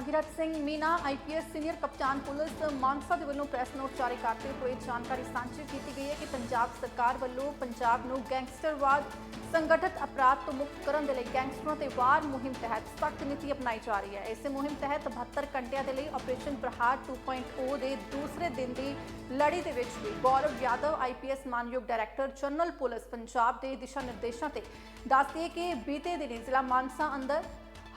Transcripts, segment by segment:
Bhagirath Singh Meena IPS senior ਕਪਤਾਨ police Mansa ਦੇ ਵੱਲੋਂ ਪ੍ਰੈਸ ਨੋਟ ਜਾਰੀ ਕਰਦੇ ਹੋਏ ਜਾਣਕਾਰੀ ਸਾਂਝੀ ਕੀਤੀ ਗਈ ਹੈ ਕਿ ਪੰਜਾਬ ਸਰਕਾਰ ਵੱਲੋਂ ਪੰਜਾਬ ਨੂੰ ਗੈਂਗਸਟਰਵਾਦ ਸੰਗਠਿਤ ਅਪਰਾਧ ਤੋਂ ਮੁਕਤ ਕਰਨ ਦੇ ਲਈ ਗੈਂਗਸਟਰਾਂ ਤੇ ਵਾਰ ਮੁਹਿੰਮ ਤਹਿਤ ਸਖਤ ਨੀਤੀ ਅਪਣਾਈ ਜਾ ਰਹੀ ਹੈ। ਇਸੇ ਮੁਹਿੰਮ ਤਹਿਤ 72 ਘੰਟਿਆਂ ਦੇ ਲਈ ਆਪਰੇਸ਼ਨ ਪ੍ਰਹਾਰ 2.0 ਦੇ ਦੂਸਰੇ ਦਿਨ ਦੀ ਲੜੀ ਦੇ ਵਿੱਚ ਵੀ ਗੌਰਵ ਯਾਦਵ ਆਈਪੀਐਸ ਮਾਨਯੋਗ ਡਾਇਰੈਕਟਰ ਜਨਰਲ ਪੁਲਿਸ ਪੰਜਾਬ ਦੇ ਦਿਸ਼ਾ ਨਿਰਦੇਸ਼ਾਂ ਤੇ ਦੱਸਦੀ ਹੈ ਕਿ ਬੀਤੇ ਦਿਨੀ ਜ਼ਿਲ੍ਹਾ ਮਾਨਸਾ ਅੰਦਰ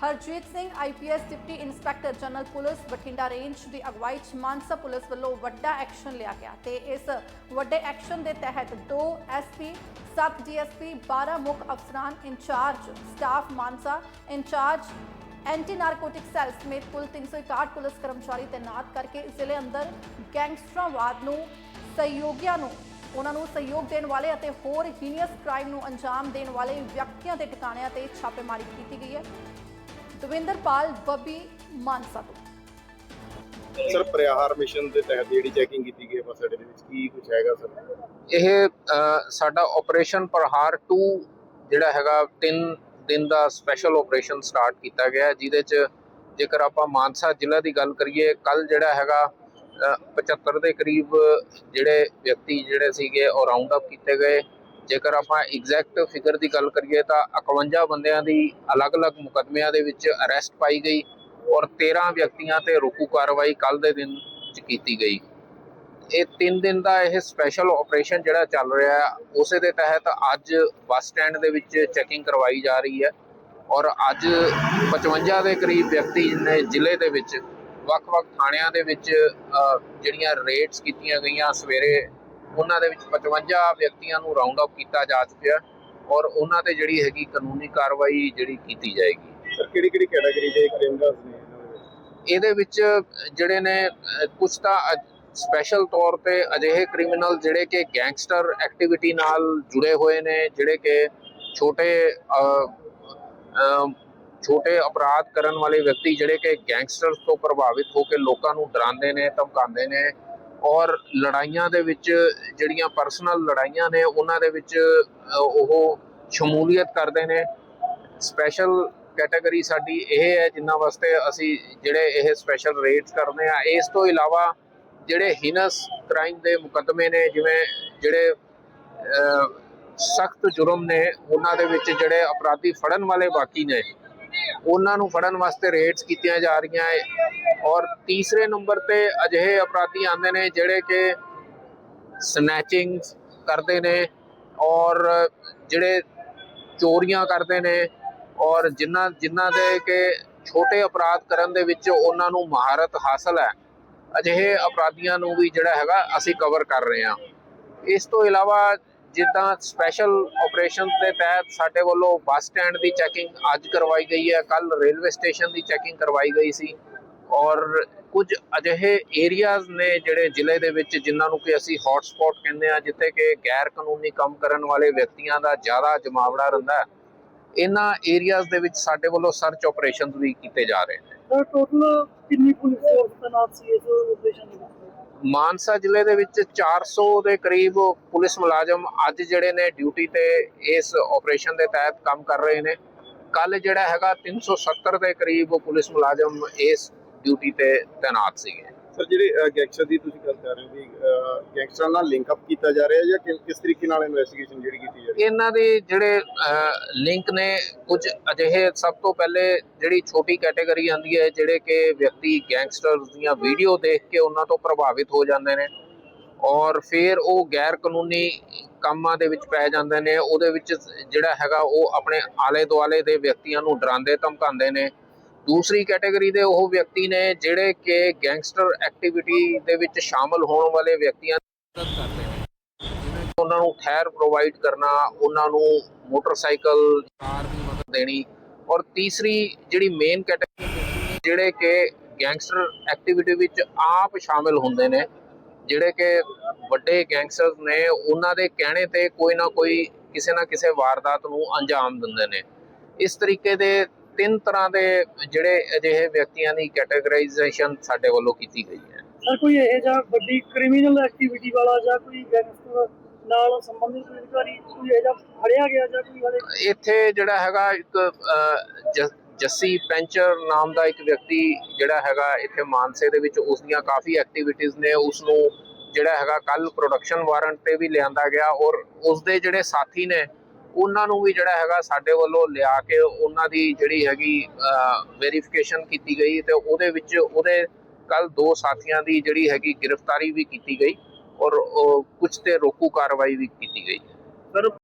Harjit Singh IPS deputy inspector general police, Bathinda range ਦੀ ਅਗਵਾਈ 'ਚ ਮਾਨਸਾ ਪੁਲਿਸ ਵੱਲੋਂ ਵੱਡਾ ਐਕਸ਼ਨ ਲਿਆ ਗਿਆ ਤੇ ਇਸ ਵੱਡੇ ਐਕਸ਼ਨ ਦੇ ਤਹਿਤ 2 ਐਸਪੀ 7 ਡੀਐਸਪੀ 12 ਮੁੱਖ ਅਫਸਰਾਂ incharge staff Mansa, incharge anti narcotic cell ਸਮੇਤ ਕੁੱਲ 361 ਪੁਲਿਸ ਕਰਮਚਾਰੀ ਤੈਨਾਤ ਕਰਕੇ ਜ਼ਿਲ੍ਹੇ ਅੰਦਰ ਗੈਂਗਸਟਰਾਵਾਦ ਨੂੰ ਸਹਿਯੋਗੀਆਂ ਨੂੰ, ਉਹਨਾਂ ਨੂੰ ਸਹਿਯੋਗ ਦੇਣ ਵਾਲੇ ਅਤੇ ਹੋਰ ਹੀਨੀਅਸ ਕ੍ਰਾਈਮ ਨੂੰ ਅੰਜਾਮ ਦੇਣ ਵਾਲੇ ਵਿਅਕਤੀਆਂ ਦੇ ਟਿਕਾਣਿਆਂ ਤੇ ਛਾਪੇਮਾਰੀ ਕੀਤੀ ਗਈ ਹੈ। ਦਵਿੰਦਰਪਾਲ ਬੱਬੀ ਮਾਨਸਾ ਤੋਂ। ਸਰ ਪ੍ਰਿਆਹਾਰ ਮਿਸ਼ਨ ਦੇ ਤਹਿਤ ਜਿਹੜੀ ਚੈਕਿੰਗ ਕੀਤੀ ਗਈ ਹੈ ਬੱਸ ਅੱਡੇ ਦੇ ਵਿੱਚ ਕੀ ਕੁਝ ਹੈਗਾ ਸਰ? ਇਹ ਅ, ਸਾਡਾ ਆਪਰੇਸ਼ਨ ਪ੍ਰਹਾਰ 2 ਜਿਹੜਾ ਹੈਗਾ 3 ਦਿਨ ਦਾ ਸਪੈਸ਼ਲ ਆਪਰੇਸ਼ਨ ਸਟਾਰਟ ਕੀਤਾ ਗਿਆ ਹੈ, ਜਿਹਦੇ ਚ ਜੇਕਰ ਆਪਾਂ ਮਾਨਸਾ ਜ਼ਿਲ੍ਹਾ ਦੀ ਗੱਲ ਕਰੀਏ ਕੱਲ ਜਿਹੜਾ ਹੈਗਾ ਅ, 75 ਦੇ ਕਰੀਬ ਜਿਹੜੇ ਵਿਅਕਤੀ ਜਿਹੜੇ ਸੀਗੇ ਉਹ ਰਾਉਂਡ ਅਪ ਕੀਤੇ ਗਏ। ਜੇਕਰ ਆਪਾਂ ਐਗਜ਼ੈਕਟ ਫਿਗਰ ਦੀ ਗੱਲ ਕਰੀਏ ਤਾਂ 51 ਬੰਦਿਆਂ ਦੀ ਅਲੱਗ-ਅਲੱਗ ਮੁਕੱਦਮਿਆਂ ਦੇ ਵਿੱਚ ਅਰੈਸਟ ਪਾਈ ਗਈ ਔਰ 13 ਵਿਅਕਤੀਆਂ ਤੇ ਰੋਕੂ ਕਾਰਵਾਈ ਕੱਲ ਦੇ ਦਿਨ ਚ ਕੀਤੀ ਗਈ। ਇਹ 3 ਦਿਨ ਦਾ ਇਹ ਸਪੈਸ਼ਲ ਆਪਰੇਸ਼ਨ ਜਿਹੜਾ ਚੱਲ ਰਿਹਾ ਹੈ, ਉਸੇ ਦੇ ਤਹਿਤ ਅੱਜ ਬੱਸ ਸਟੈਂਡ ਦੇ ਵਿੱਚ ਚੈਕਿੰਗ ਕਰਵਾਈ ਜਾ ਰਹੀ ਹੈ ਔਰ ਅੱਜ 55 ਦੇ ਕਰੀਬ ਵਿਅਕਤੀ ਨੇ ਜ਼ਿਲ੍ਹੇ ਦੇ ਵਿੱਚ ਵੱਖ-ਵੱਖ ਥਾਣਿਆਂ ਦੇ ਵਿੱਚ ਜਿਹੜੀਆਂ ਰੇਡਸ ਕੀਤੀਆਂ ਗਈਆਂ ਸਵੇਰੇ ਉਹਨਾਂ ਦੇ ਵਿੱਚ 55 ਵਿਅਕਤੀਆਂ ਨੂੰ ਰਾਉਂਡ ਅਪ ਕੀਤਾ ਜਾ ਚੁੱਕਿਆ ਔਰ ਉਹਨਾਂ ਤੇ ਜਿਹੜੀ ਹੈਗੀ ਕਾਨੂੰਨੀ ਕਾਰਵਾਈ ਜਿਹੜੀ ਕੀਤੀ ਜਾਏਗੀ। ਸਰ ਕਿਹੜੀ ਕਿਹੜੀ ਕੈਟਾਗਰੀ ਦੇ ਕ੍ਰਿਮੀਨਲਸ ਨੇ ਇਹਦੇ ਵਿੱਚ ਜਿਹੜੇ ਨੇ ਕੁਝ ਤਾਂ ਸਪੈਸ਼ਲ ਤੌਰ ਤੇ ਅਜਿਹੇ ਕ੍ਰਿਮੀਨਲ ਜਿਹੜੇ ਕਿ ਗੈਂਗਸਟਰ ਐਕਟੀਵਿਟੀ ਨਾਲ ਜੁੜੇ ਹੋਏ ਨੇ ਜਿਹੜੇ ਕਿ ਛੋਟੇ ਛੋਟੇ ਅਪਰਾਧ ਕਰਨ ਵਾਲੇ ਵਿਅਕਤੀ ਜਿਹੜੇ ਕਿ ਗੈਂਗਸਟਰਸ ਤੋਂ ਪ੍ਰਭਾਵਿਤ ਹੋ ਕੇ ਲੋਕਾਂ ਨੂੰ ਡਰਾਉਂਦੇ ਨੇ ਧਮਕਾਉਂਦੇ ਨੇ ਔਰ ਲੜਾਈਆਂ ਦੇ ਵਿੱਚ ਜਿਹੜੀਆਂ ਪਰਸਨਲ ਲੜਾਈਆਂ ਨੇ, ਉਹਨਾਂ ਦੇ ਵਿੱਚ ਉਹ ਸ਼ਮੂਲੀਅਤ ਕਰਦੇ ਨੇ। ਸਪੈਸ਼ਲ ਕੈਟਾਗਰੀ ਸਾਡੀ ਇਹ ਹੈ ਜਿਨ੍ਹਾਂ ਵਾਸਤੇ ਅਸੀਂ ਜਿਹੜੇ ਇਹ ਸਪੈਸ਼ਲ ਰੇਟਸ ਕਰਦੇ ਆ ਇਸ ਤੋਂ ਇਲਾਵਾ ਜਿਹੜੇ ਹਿਨਸ ਕ੍ਰਾਈਮ ਦੇ ਮੁਕੱਦਮੇ ਨੇ, ਜਿਵੇਂ ਜਿਹੜੇ ਸਖਤ ਜੁਰਮ ਨੇ, ਉਹਨਾਂ ਦੇ ਵਿੱਚ ਜਿਹੜੇ ਅਪਰਾਧੀ ਫੜਨ ਵਾਲੇ ਬਾਕੀ ਨੇ ਉਹਨਾਂ ਨੂੰ ਫੜਨ ਵਾਸਤੇ ਰੇਟਸ ਕੀਤੀਆਂ ਜਾ ਰਹੀਆਂ ਹੈ ਔਰ ਤੀਸਰੇ ਨੰਬਰ ਤੇ ਅਜਿਹੇ ਅਪਰਾਧੀ ਆਉਂਦੇ ਨੇ ਜਿਹੜੇ ਕਿ ਸਨੈਚਿੰਗ ਕਰਦੇ ਨੇ ਔਰ ਜਿਹੜੇ ਚੋਰੀਆਂ ਕਰਦੇ ਨੇ ਔਰ ਜਿਨ੍ਹਾਂ ਜਿਨ੍ਹਾਂ ਦੇ ਕਿ ਛੋਟੇ ਅਪਰਾਧ ਕਰਨ ਦੇ ਵਿੱਚ ਉਹਨਾਂ ਨੂੰ ਮਹਾਰਤ ਹਾਸਲ ਹੈ। ਅਜਿਹੇ ਅਪਰਾਧੀਆਂ ਨੂੰ ਵੀ ਜਿਹੜਾ ਹੈਗਾ ਅਸੀਂ ਕਵਰ ਕਰ ਰਹੇ ਹਾਂ। ਇਸ ਤੋਂ ਇਲਾਵਾ ਜਿੱਦਾਂ ਸਪੈਸ਼ਲ ਆਪਰੇਸ਼ਨ ਦੇ ਤਹਿਤ ਸਾਡੇ ਵੱਲੋਂ ਬੱਸ ਸਟੈਂਡ ਦੀ ਚੈਕਿੰਗ ਅੱਜ ਕਰਵਾਈ ਗਈ ਹੈ ਕੱਲ ਰੇਲਵੇ ਸਟੇਸ਼ਨ ਦੀ ਚੈਕਿੰਗ ਕਰਵਾਈ ਗਈ ਸੀ ਔਰ ਕੁਝ ਅਜਿਹੇ ਏਰੀਆਜ਼ ਨੇ ਜਿਹੜੇ ਜ਼ਿਲ੍ਹੇ ਦੇ ਵਿੱਚ ਜਿਨ੍ਹਾਂ ਨੂੰ ਕਿ ਅਸੀਂ ਹੌਟ ਸਪੌਟ ਕਹਿੰਦੇ ਆ ਜਿੱਥੇ ਕਿ ਗੈਰ ਕਾਨੂੰਨੀ ਕੰਮ ਕਰਨ ਵਾਲੇ ਵਿਅਕਤੀਆਂ ਦਾ ਜ਼ਿਆਦਾ ਜਮਾਵੜਾ ਰਹਿੰਦਾ ਹੈ। ਇਹਨਾਂ ਏਰੀਆਜ਼ ਦੇ ਵਿੱਚ ਸਾਡੇ ਵੱਲੋਂ ਸਰਚ ਆਪਰੇਸ਼ਨਸ ਵੀ ਕੀਤੇ ਜਾ ਰਹੇ ਨੇ। ਸਰ ਟੋਟਲ ਕਿੰਨੀ ਪੁਲਿਸ ਫੋਰਸ ਤੈਨਾਤ ਸੀ ਇਸ ਆਪਰੇਸ਼ਨ ਦੇ ਵਿੱਚ ਮਾਨਸਾ ਜ਼ਿਲ੍ਹੇ ਦੇ ਵਿੱਚ 400 ਦੇ ਕਰੀਬ ਪੁਲਿਸ ਮੁਲਾਜ਼ਮ ਅੱਜ ਜਿਹੜੇ ਨੇ ਡਿਊਟੀ ਤੇ ਇਸ ਆਪਰੇਸ਼ਨ ਦੇ ਤਹਿਤ ਕੰਮ ਕਰ ਰਹੇ ਨੇ। ਕੱਲ ਜਿਹੜਾ ਹੈਗਾ 370 ਦੇ ਕਰੀਬ ਪੁਲਿਸ ਮੁਲਾਜ਼ਮ ਇਸ ਡਿਊਟੀ ਤੇ ਤੈਨਾਤ ਸੀਗੇ। ਸਰ, ਜਿਹੜੇ ਗੈਂਗਸਟਰ ਦੀ ਤੁਸੀਂ ਗੱਲ ਕਰ ਰਹੇ ਹੋ ਵੀ ਗੈਂਗਸਟਰਾਂ ਨਾਲ ਲਿੰਕ ਅਪ ਕੀਤਾ ਜਾ ਰਿਹਾ ਜਾਂ ਕਿ- ਕਿਸ ਤਰੀਕੇ ਨਾਲ ਇਨਵੈਸਟੀਗੇਸ਼ਨ ਜਿਹੜੀ ਕੀਤੀ ਜਾ ਰਹੀ ਇਹਨਾਂ ਦੇ ਜਿਹੜੇ ਲਿੰਕ ਨੇ, ਕੁਝ ਅਜਿਹੇ ਸਭ ਤੋਂ ਪਹਿਲੇ ਜਿਹੜੀ ਛੋਟੀ ਕੈਟਾਗਰੀ ਆਉਂਦੀ ਹੈ, ਜਿਹੜੇ ਕਿ ਵਿਅਕਤੀ ਗੈਂਗਸਟਰਸ ਦੀਆਂ ਵੀਡੀਓ ਦੇਖ ਕੇ ਉਹਨਾਂ ਤੋਂ ਪ੍ਰਭਾਵਿਤ ਹੋ ਜਾਂਦੇ ਨੇ ਔਰ ਫਿਰ ਉਹ ਗੈਰ ਕਾਨੂੰਨੀ ਕੰਮਾਂ ਦੇ ਵਿੱਚ ਪੈ ਜਾਂਦੇ ਨੇ, ਉਹਦੇ ਵਿੱਚ ਜਿਹੜਾ ਹੈਗਾ ਉਹ ਆਪਣੇ ਆਲੇ ਦੁਆਲੇ ਦੇ ਵਿਅਕਤੀਆਂ ਨੂੰ ਡਰਾਉਂਦੇ, ਧਮਕਾਉਂਦੇ ਨੇ ਦੂਸਰੀ ਕੈਟਾਗਰੀ ਦੇ ਉਹ ਵਿਅਕਤੀ ਨੇ ਜਿਹੜੇ ਕਿ ਗੈਂਗਸਟਰ ਐਕਟੀਵਿਟੀ ਦੇ ਵਿੱਚ ਸ਼ਾਮਲ ਹੋਣ ਵਾਲੇ ਵਿਅਕਤੀਆਂ ਦੀ ਮਦਦ ਕਰਦੇ ਨੇ। ਉਹਨਾਂ ਨੂੰ ਠਹਿਰ ਪ੍ਰੋਵਾਈਡ ਕਰਨਾ, ਉਹਨਾਂ ਨੂੰ ਮੋਟਰਸਾਈਕਲ, ਕਾਰ ਦੀ ਮਦਦ ਦੇਣੀ। ਔਰ ਤੀਸਰੀ ਜਿਹੜੀ ਮੇਨ ਕੈਟਾਗਰੀ ਜਿਹੜੇ ਕਿ ਗੈਂਗਸਟਰ ਐਕਟੀਵਿਟੀ ਵਿੱਚ ਆਪ ਸ਼ਾਮਿਲ ਹੁੰਦੇ ਨੇ, ਜਿਹੜੇ ਕਿ ਵੱਡੇ ਗੈਂਗਸਟਰਸ ਨੇ, ਉਹਨਾਂ ਦੇ ਕਹਿਣੇ ਤੇ ਕੋਈ ਨਾ ਕੋਈ ਕਿਸੇ ਨਾ ਕਿਸੇ ਵਾਰਦਾਤ ਨੂੰ ਅੰਜਾਮ ਦਿੰਦੇ ਨੇ। ਇਸ ਤਰੀਕੇ ਦੇ ਤਿੰਨ ਤਰ੍ਹਾਂ ਦੇ ਜਿਹੜੇ ਅਜਿਹੇ ਵਿਅਕਤੀਆਂ ਦੀ ਕੈਟਾਗਰਾਈਜੇਸ਼ਨ ਸਾਡੇ ਵੱਲੋਂ ਕੀਤੀ ਗਈ ਹੈ। ਸਰ ਕੋਈ ਇਹ ਜਾਂ ਵੱਡੀ ਕ੍ਰਿਮੀਨਲ ਐਕਟੀਵਿਟੀ ਵਾਲਾ ਜਾਂ ਕੋਈ ਗੈਂਗਸਟਰ ਨਾਲ ਸੰਬੰਧਿਤ ਅਧਿਕਾਰੀ ਕੋਈ ਇਹ ਜਾਂ ਫੜਿਆ ਗਿਆ ਜਾਂ ਕੋਈ ਹਲੇ ਇੱਥੇ ਜਿਹੜਾ ਹੈਗਾ ਇੱਕ ਜੱਸੀ ਪੈਂਚਰ ਨਾਮ ਦਾ ਇੱਕ ਵਿਅਕਤੀ ਜਿਹੜਾ ਹੈਗਾ ਇੱਥੇ ਮਾਨਸੇ ਦੇ ਵਿੱਚ ਉਸ ਦੀਆਂ ਕਾਫੀ ਐਕਟੀਵਿਟੀਜ਼ ਨੇ। ਉਸ ਨੂੰ ਜਿਹੜਾ ਹੈਗਾ ਕੱਲ ਪ੍ਰੋਡਕਸ਼ਨ ਵਾਰੰਟ ਤੇ ਵੀ ਲਿਆਂਦਾ ਗਿਆ ਔਰ ਉਸ ਦੇ ਜਿਹੜੇ ਸਾਥੀ ਨੇ ਉਹਨਾਂ ਨੂੰ ਵੀ ਜਿਹੜਾ ਹੈਗਾ ਸਾਡੇ ਵੱਲੋਂ ਲਿਆ ਕੇ ਉਹਨਾਂ ਦੀ ਜਿਹੜੀ ਹੈਗੀ ਵੈਰੀਫਿਕੇਸ਼ਨ ਕੀਤੀ ਗਈ ਤੇ ਉਹਦੇ ਵਿੱਚ ਉਹਦੇ ਕੱਲ ਦੋ ਸਾਥੀਆਂ ਦੀ ਜਿਹੜੀ ਹੈਗੀ ਗ੍ਰਿਫਤਾਰੀ ਵੀ ਕੀਤੀ ਗਈ ਔਰ ਕੁਝ ਤੇ ਰੋਕੂ ਕਾਰਵਾਈ ਵੀ ਕੀਤੀ ਗਈ। ਸਰ